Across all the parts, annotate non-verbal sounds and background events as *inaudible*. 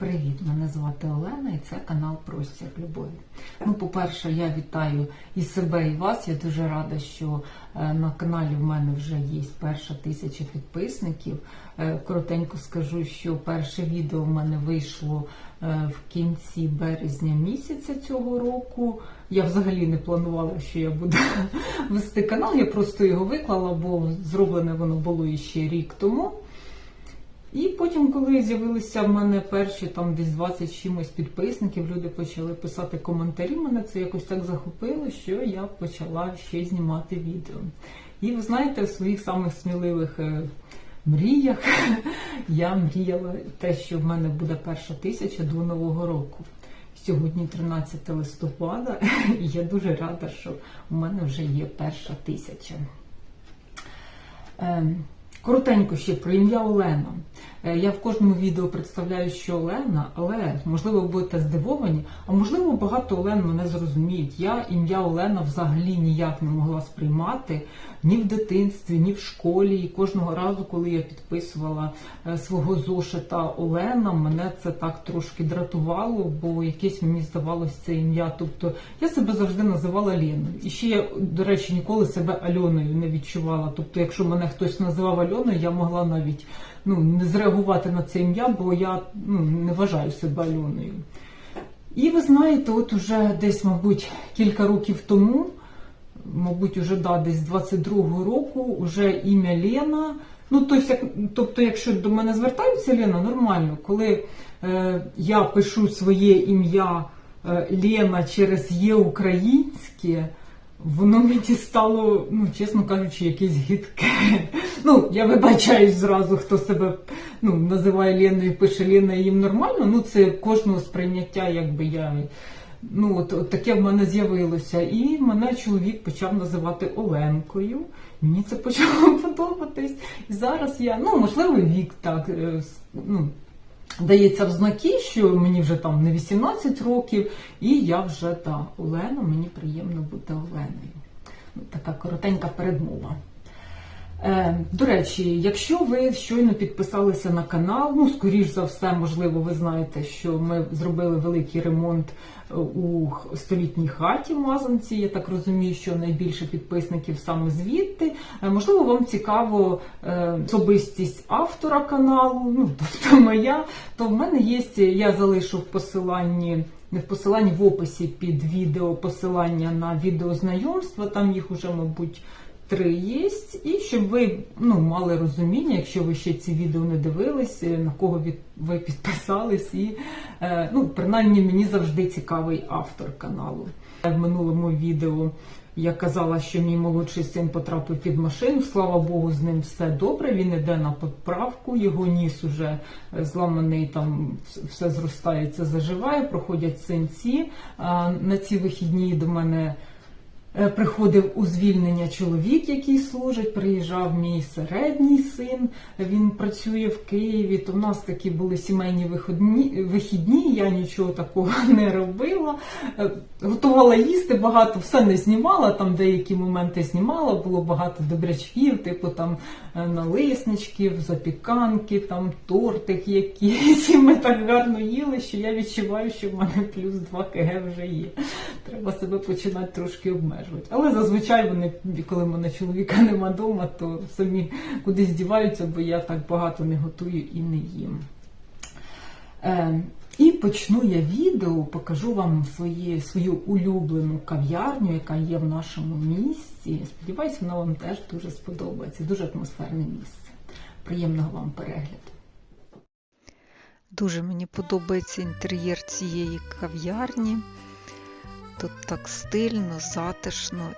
Привіт, мене звати Олена і це канал Простір Любові. Ну, по-перше, я вітаю і себе, і вас. Я дуже рада, що е, на каналі в мене вже є перша тисяча підписників. Е, Коротенько скажу, що перше відео в мене вийшло е, в кінці березня місяця цього року. Я взагалі не планувала, що я буду *laughs* вести канал. Я просто його виклала, бо зроблене воно було іще рік тому. І потім, коли з'явилися в мене перші там десь 20 чимось підписників, люди почали писати коментарі. Мене це якось так захопило, що я почала ще знімати відео. І ви знаєте, в своїх самих сміливих е, мріях *laughs* я мріяла те, що в мене буде перша тисяча до Нового року. Сьогодні 13 листопада, і *laughs* я дуже рада, що у мене вже є перша тисяча. Коротенько ще про ім'я Олена. Е, Я в кожному відео представляю, що Олена, але можливо ви будете здивовані, а можливо багато Олен мене зрозуміють. Я ім'я Олена взагалі ніяк не могла сприймати ні в дитинстві, ні в школі. І кожного разу, коли я підписувала е, свого зошита Олена, мене це так трошки дратувало, бо якесь мені здавалось це ім'я. Тобто я себе завжди називала Леною. І ще я, до речі, ніколи себе Альоною не відчувала. Тобто, якщо мене хтось називав Альоною, я могла навіть ну, не зреагувати на це ім'я, бо я ну, не вважаю себе Альоною. І ви знаєте, от уже десь, мабуть, кілька років тому, мабуть, уже да, десь з 22-го року, вже ім'я Лена. Ну, тобто, тобто, якщо до мене звертаються Лена, нормально. Коли е, я пишу своє ім'я е, Лена через є українське, воно мені стало, ну, чесно кажучи, якесь гидке. Ну, я вибачаюсь зразу, хто себе ну, називає Леною, пише Лена, їм нормально. Ну, це кожного сприйняття, якби я. Ну, от, от таке в мене з'явилося. І мене чоловік почав називати Оленкою. Мені це почало *laughs* подобатись. І зараз я, ну, можливо, вік так. е, ну, Дається в знаки, що мені вже там не 18 років, і я вже та Олена, мені приємно бути Оленою. Ну, Така коротенька передмова. Е, до речі, якщо ви щойно підписалися на канал, ну скоріш за все, можливо, ви знаєте, що ми зробили великий ремонт е, у столітній хаті Мазанці. Я так розумію, що найбільше підписників саме звідти. Е, можливо, вам цікаво особистість автора каналу, ну тобто моя. То в мене є, я залишу в посиланні. Не в посиланні в описі під відео посилання на відеознайомства, там їх уже, мабуть, три є. І щоб ви ну, мали розуміння, якщо ви ще ці відео не дивились, е, на кого від, ви підписались, і е, ну, принаймні мені завжди цікавий автор каналу. В минулому відео я казала, що мій молодший син потрапив під машину. Слава Богу, з ним все добре. Він іде на поправку, його ніс уже зламаний, там все зростається, заживає, проходять синці. На ці вихідні до мене. Е, Приходив у звільнення чоловік, який служить. Приїжджав мій середній син. Він працює в Києві. То в нас такі були сімейні виходні, вихідні. Я нічого такого *laughs* не робила. Е, Готувала їсти багато, все не знімала. Там деякі моменти знімала. Було багато добрячків, типу там е, налисничків, запіканки, там тортик якийсь. І ми так гарно їли, що я відчуваю, що в мене плюс 2 кг вже є. Треба себе починати трошки обмежувати. Але зазвичай вони, коли мене чоловіка нема вдома, то самі кудись діваються, бо я так багато не готую і не їм. Е, і почну я відео, покажу вам своє, свою улюблену кав'ярню, яка є в нашому місті. Сподіваюся, вона вам теж дуже сподобається. Дуже атмосферне місце. Приємного вам перегляду. Дуже мені подобається інтер'єр цієї кав'ярні. Тут так стильно, затишно.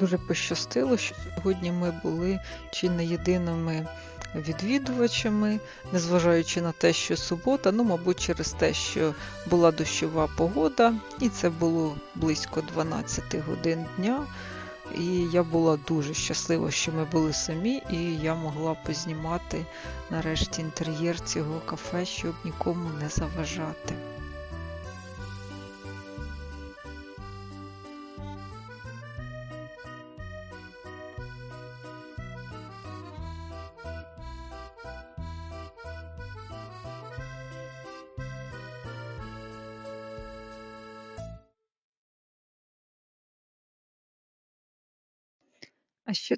Дуже пощастило, що сьогодні ми були чи не єдиними відвідувачами, незважаючи на те, що субота, ну, мабуть, через те, що була дощова погода, і це було близько 12 годин дня. І я була дуже щаслива, що ми були самі, і я могла познімати нарешті інтер'єр цього кафе, щоб нікому не заважати.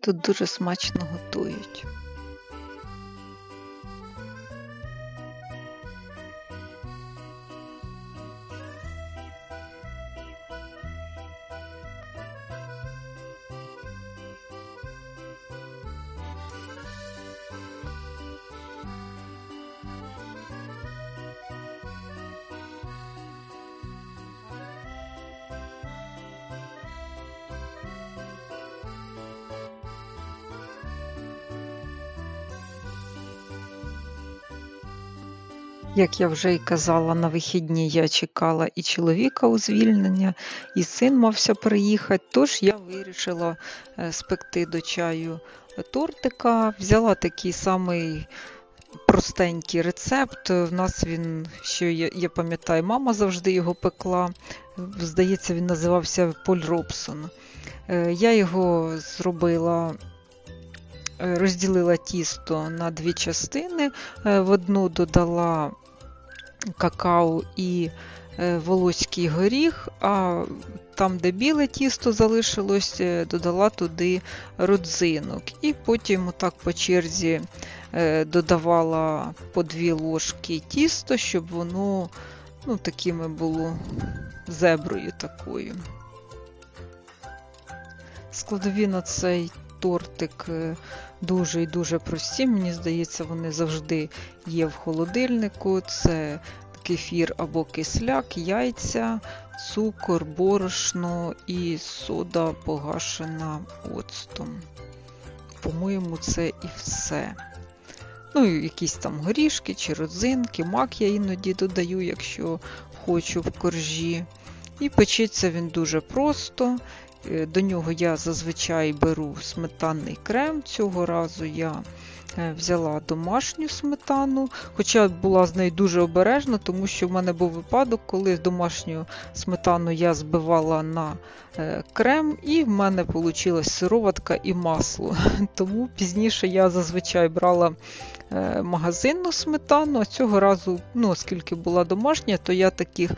Тут дуже смачно готують. Як я вже й казала, на вихідні я чекала і чоловіка у звільнення, і син мався приїхати, тож я вирішила е, спекти до чаю тортика. Взяла такий самий простенький рецепт. В нас він, що я, я пам'ятаю, мама завжди його пекла. Здається, він називався Поль Робсон. Е, Я його зробила. е, Розділила тісто на дві частини, в одну додала какао і е, волоський горіх, а там, де біле тісто залишилось, е, додала туди родзинок. І потім отак по черзі е, додавала по дві ложки тісто, щоб воно ну, такими було зеброю такою. Складові на цей тортик дуже і дуже прості. Мені здається, вони завжди є в холодильнику. Це кефір або кисляк, яйця, цукор, борошно і сода погашена оцтом. По-моєму, це і все. Ну, і якісь там горішки чи родзинки, мак я іноді додаю, якщо хочу в коржі. І печеться він дуже просто. Е, До нього я зазвичай беру сметанний крем. Цього разу я е, взяла домашню сметану, хоча була з нею дуже обережна, тому що в мене був випадок, коли домашню сметану я збивала на е, крем, і в мене вийшла сироватка і масло. *laughs* Тому пізніше я зазвичай брала магазинну сметану, а цього разу, ну, оскільки була домашня, то я таких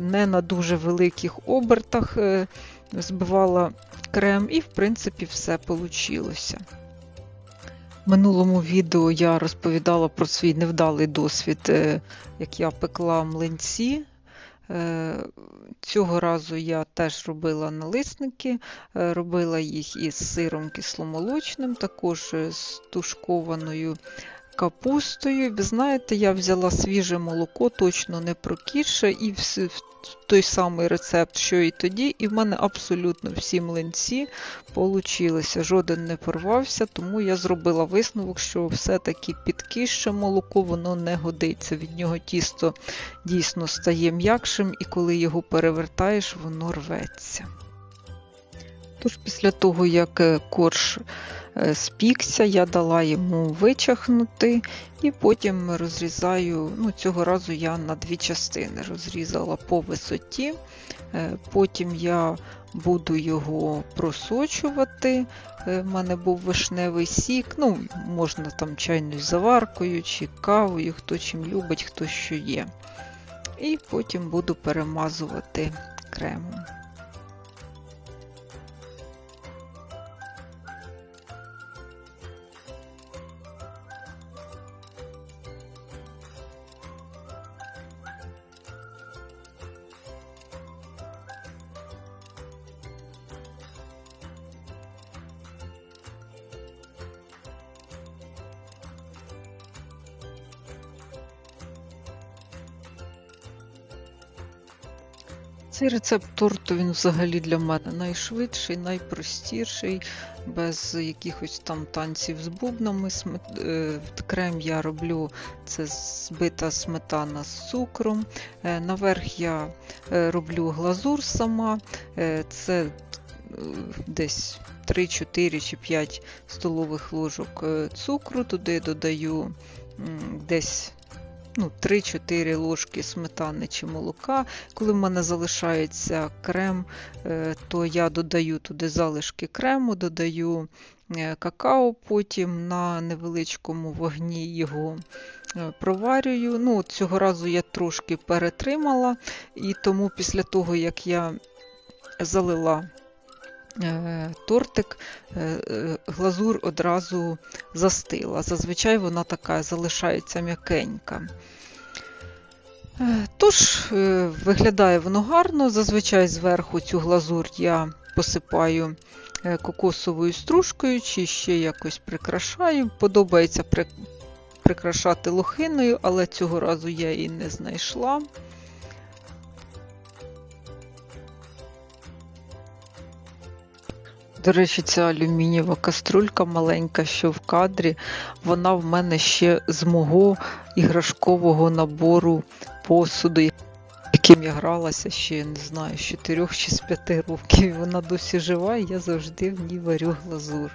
не на дуже великих обертах збивала крем, і, в принципі, все вийшло. В минулому відео я розповідала про свій невдалий досвід, е, як я пекла млинці. Е, Цього разу я теж робила налисники, е, робила їх із сиром кисломолочним, також з тушкованою капустою. Ви знаєте, я взяла свіже молоко, точно не прокисше, і в той самий рецепт, що і тоді, і в мене абсолютно всі млинці получилися. Жоден не порвався, тому я зробила висновок, що все-таки підкисше молоко воно не годиться. Від нього тісто дійсно стає м'якшим, і коли його перевертаєш, воно рветься. Тож після того, як е, корж спікся, я дала йому вичахнути і потім розрізаю, ну цього разу я на дві частини розрізала по висоті, Е, потім я буду його просочувати. Е, В мене був вишневий сік, ну, можна там чайною заваркою чи кавою, хто чим любить, хто що є. І потім буду перемазувати кремом. Рецепт торту він взагалі для мене найшвидший, найпростіший, без якихось там танців з бубнами. Е, Крем я роблю це збита сметана з цукром. Е, Наверх я е, роблю глазур сама. Це десь 3, 4 чи 5 столових ложок цукру. Туди додаю десь ну, 3-4 ложки сметани чи молока. Коли в мене залишається крем, е, то я додаю туди залишки крему, додаю е, какао, потім на невеличкому вогні його е, проварюю. Ну, Цього разу я трошки перетримала, і тому після того, як я залила тортик, е, е, глазур одразу застила. Зазвичай вона така залишається м'якенька. Е, Тож, е, виглядає воно гарно. Зазвичай зверху цю глазур я посипаю е, кокосовою стружкою чи ще якось прикрашаю. Подобається прикрашати лохиною, але цього разу я її не знайшла. До речі, ця алюмінієва каструлька маленька, що в кадрі, вона в мене ще з мого іграшкового набору посуду, яким я гралася ще, не знаю, з 4 чи з 5 років. Вона досі жива, і я завжди в ній варю глазур.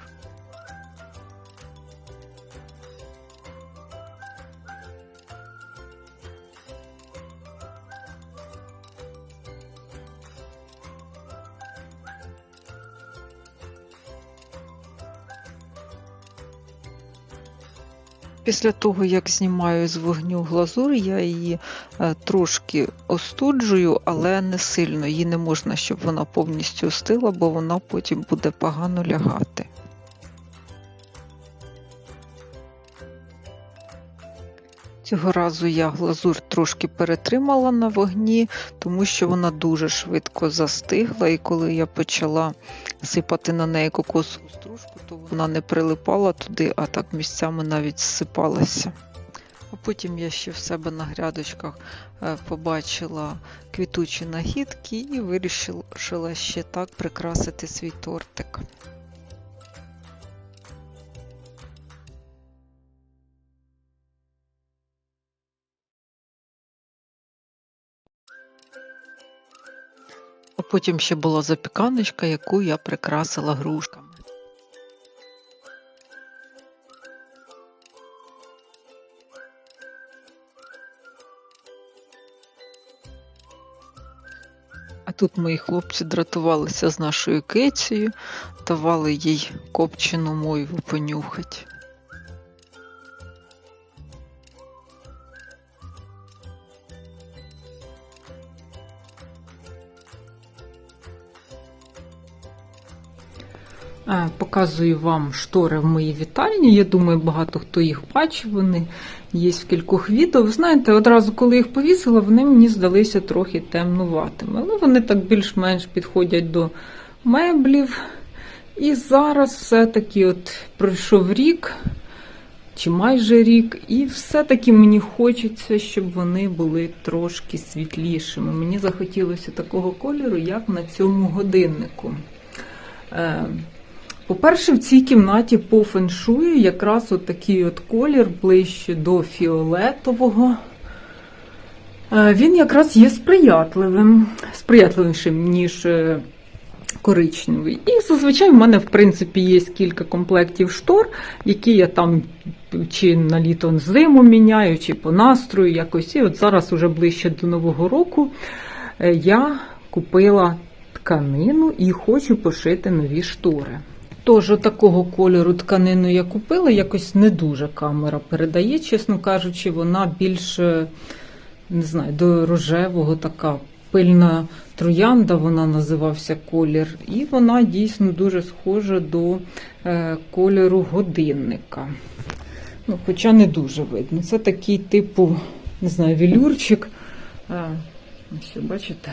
Після того, як знімаю з вогню глазур, я її е, трошки остуджую, але не сильно. Її не можна, щоб вона повністю остила, бо вона потім буде погано лягати. Цього разу я глазур трошки перетримала на вогні, тому що вона дуже швидко застигла, і коли я почала сипати на неї кокосову стружку, то вона не прилипала туди, а так місцями навіть зсипалася. А потім я ще в себе на грядочках е, побачила квітучі нагідки і вирішила ще так прикрасити свій тортик. Потім ще була запіканочка, яку я прикрасила грушками. А тут мої хлопці дратувалися з нашою кецією, давали їй копчену мойву понюхать. Показую вам штори в моїй вітальні. Я думаю, багато хто їх бачив. Вони є в кількох відео. Ви знаєте, одразу, коли їх повісила, вони мені здалися трохи темнуватими. Але вони так більш-менш підходять до меблів. І зараз все-таки от пройшов рік, чи майже рік, і все-таки мені хочеться, щоб вони були трошки світлішими. Мені захотілося такого кольору, як на цьому годиннику. По-перше, в цій кімнаті по феншую якраз от такий от колір ближче до фіолетового. Е, Він якраз є сприятливим, сприятливішим, ніж е, коричневий. І зазвичай в мене, в принципі, є кілька комплектів штор, які я там чи на літо на зиму міняю, чи по настрою якось. І от зараз, уже ближче до Нового року, е, я купила тканину і хочу пошити нові штори. Тож такого кольору тканину я купила, якось не дуже камера передає, чесно кажучи, вона більше не знаю, до рожевого така пильна троянда, вона називався колір, і вона дійсно дуже схожа до е, кольору годинника. Ну, Хоча не дуже видно. Це такий типу, не знаю, вілюрчик. Е, ось, бачите?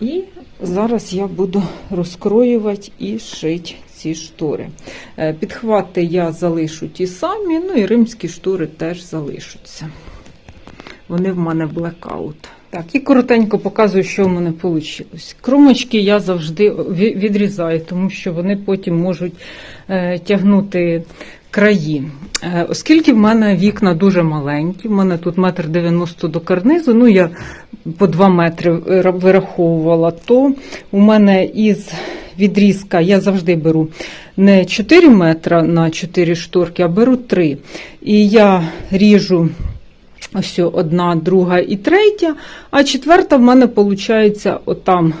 І зараз я буду розкроювати і шити ці штори. Е, Підхвати я залишу ті самі, ну і римські штори теж залишаться. Вони в мене блекаут. Так, і коротенько показую, що в мене вийшло. Кромочки я завжди відрізаю, тому що вони потім можуть е, тягнути краї. Е, оскільки в мене вікна дуже маленькі, в мене тут метр дев'яносто до карнизу, ну я по 2 метри е, вираховувала, то у мене із відрізка я завжди беру не 4 метра на 4 шторки, а беру 3. І я ріжу ось одна, друга і третя, а четверта в мене виходить отам.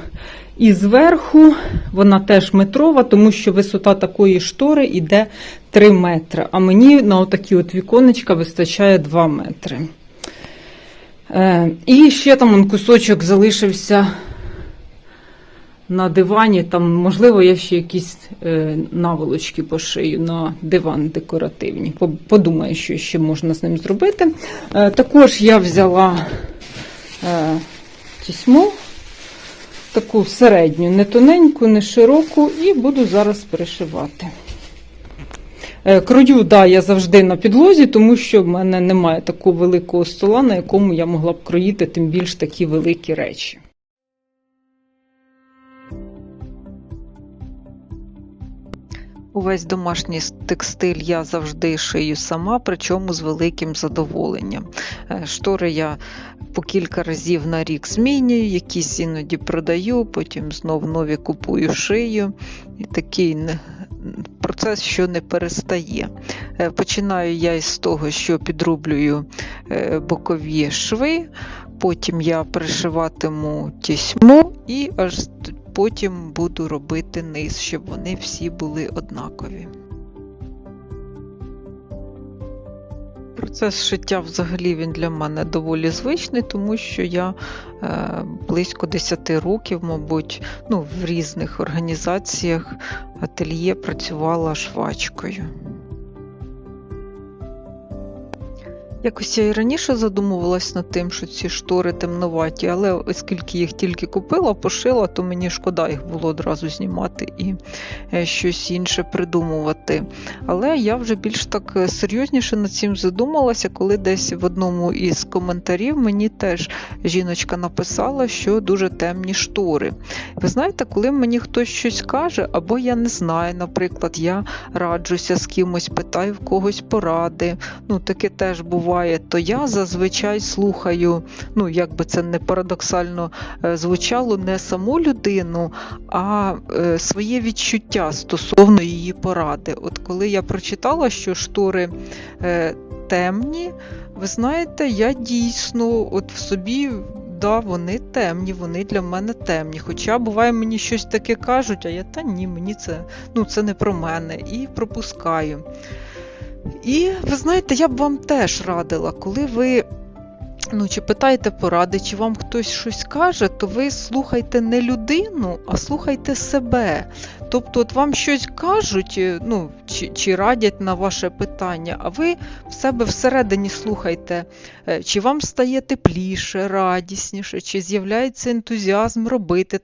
І зверху вона теж метрова, тому що висота такої штори йде 3 метри. А мені на отакі от віконечка вистачає 2 метри. Е, і ще там он кусочок залишився на дивані. Там, можливо, я ще якісь е, наволочки пошию на диван декоративні. Подумаю, що ще можна з ним зробити. Е, також я взяла е, тісьму, таку середню, не тоненьку, не широку, і буду зараз перешивати. Е, Крою, да, я завжди на підлозі, тому що в мене немає такого великого стола, на якому я могла б кроїти тим більш такі великі речі. Увесь домашній текстиль я завжди шию сама, причому з великим задоволенням. Е, Штори я по кілька разів на рік змінюю, якісь іноді продаю, потім знов нові купую, шию. І такий процес, що не перестає. Е, Починаю я із того, що підрублюю е, бокові шви, потім я пришиватиму тісьму і аж потім буду робити низ, щоб вони всі були однакові. Процес шиття взагалі він для мене доволі звичний, тому що я е, близько 10 років, мабуть, ну, в різних організаціях ательє працювала швачкою. Якось я і раніше задумувалась над тим, що ці штори темноваті, але оскільки їх тільки купила, пошила, то мені шкода їх було одразу знімати і е, щось інше придумувати. Але я вже більш так е, серйозніше над цим задумалася, коли десь в одному із коментарів мені теж жіночка написала, що дуже темні штори. Ви знаєте, коли мені хтось щось каже, або я не знаю, наприклад, я раджуся з кимось, питаю в когось поради, ну таке теж буває, то я зазвичай слухаю, ну як би це не парадоксально е, звучало, не саму людину, а е, своє відчуття стосовно її поради. От коли я прочитала, що штори е, темні, ви знаєте, я дійсно от в собі. Да, вони темні, вони для мене темні. Хоча буває, мені щось таке кажуть, а я та ні, мені це, ну, це не про мене і пропускаю. І ви знаєте, я б вам теж радила, коли ви ну, чи питаєте поради, чи вам хтось щось каже, то ви слухайте не людину, а слухайте себе. Тобто, от вам щось кажуть, е, ну, чи, чи радять на ваше питання, а ви в себе всередині слухайте, е, чи вам стає тепліше, радісніше, чи з'являється ентузіазм робити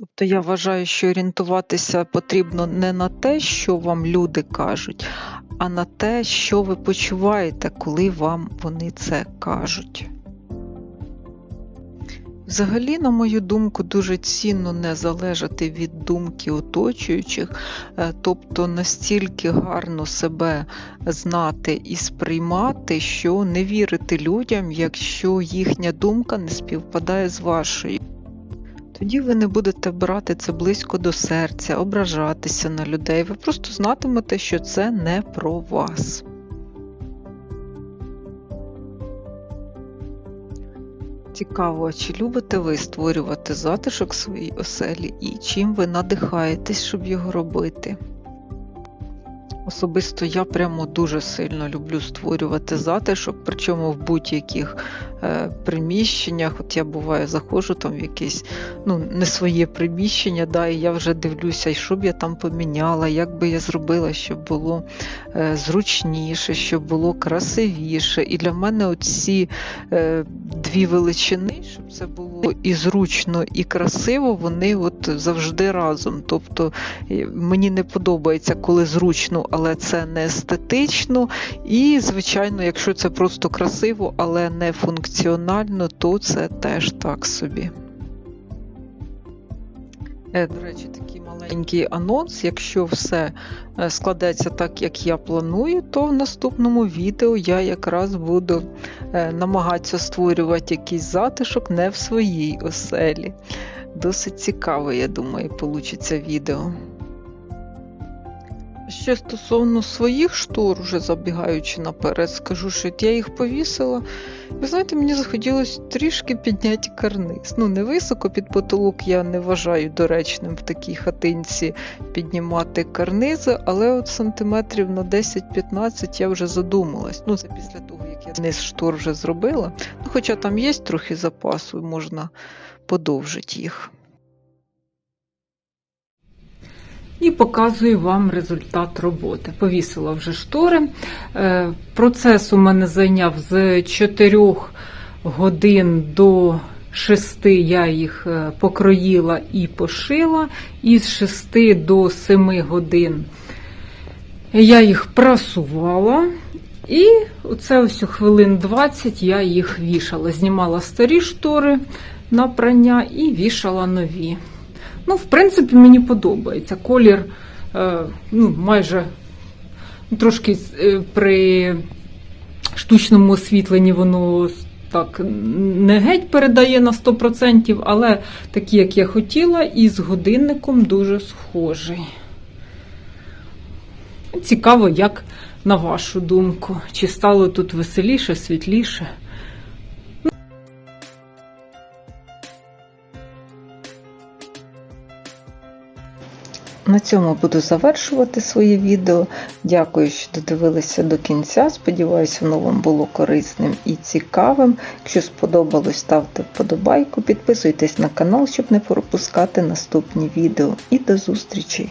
Тобто я вважаю, що орієнтуватися потрібно не на те, що вам люди кажуть, а на те, що ви почуваєте, коли вам вони це кажуть. Взагалі, на мою думку, дуже цінно не залежати від думки оточуючих, е, тобто настільки гарно себе знати і сприймати, що не вірити людям, якщо їхня думка не співпадає з вашою. Тоді ви не будете брати це близько до серця, ображатися на людей. Ви просто знатимете, що це не про вас. Цікаво, чи любите ви створювати затишок в своїй оселі і чим ви надихаєтесь, щоб його робити? Особисто я прямо дуже сильно люблю створювати затишок, причому в будь-яких е, приміщеннях. От я буває заходжу там в якесь ну, не своє приміщення, да, і я вже дивлюся, і що б я там поміняла, як би я зробила, щоб було е, зручніше, щоб було красивіше. І для мене оці е, дві величини, щоб це було і зручно, і красиво, вони от завжди разом. Тобто е, мені не подобається, коли зручно, але це не естетично. І, звичайно, якщо це просто красиво, але не функціонально, то це теж так собі. Е, До речі, такий маленький анонс. Якщо все е, складеться так, як я планую, то в наступному відео я якраз буду е, намагатися створювати якийсь затишок не в своїй оселі. Досить цікаво, я думаю, получиться відео. Ще стосовно своїх штор, уже забігаючи наперед, скажу, що я їх повісила. Ви знаєте, мені захотілося трішки підняти карниз. Ну, не високо під потолок я не вважаю доречним в такій хатинці піднімати карнизи, але от сантиметрів на 10-15 я вже задумалась. Ну, це після того, як я низ штор вже зробила. Ну, хоча там є трохи запасу, можна подовжити їх. І показую вам результат роботи. Повісила вже штори. Е, Процес у мене зайняв з 4 годин до 6 я їх е, покроїла і пошила. І з 6 до 7 годин я їх прасувала. І оце ось у хвилин 20 я їх вішала. Знімала старі штори на прання і вішала нові. Ну, в принципі, мені подобається. Колір е, ну, майже трошки е, при штучному освітленні воно так не геть передає на 100%, але такий, як я хотіла, і з годинником дуже схожий. Цікаво, як на вашу думку, чи стало тут веселіше, світліше. На цьому буду завершувати своє відео. Дякую, що додивилися до кінця. Сподіваюся, воно вам було корисним і цікавим. Якщо сподобалось, ставте вподобайку, підписуйтесь на канал, щоб не пропускати наступні відео. І до зустрічей!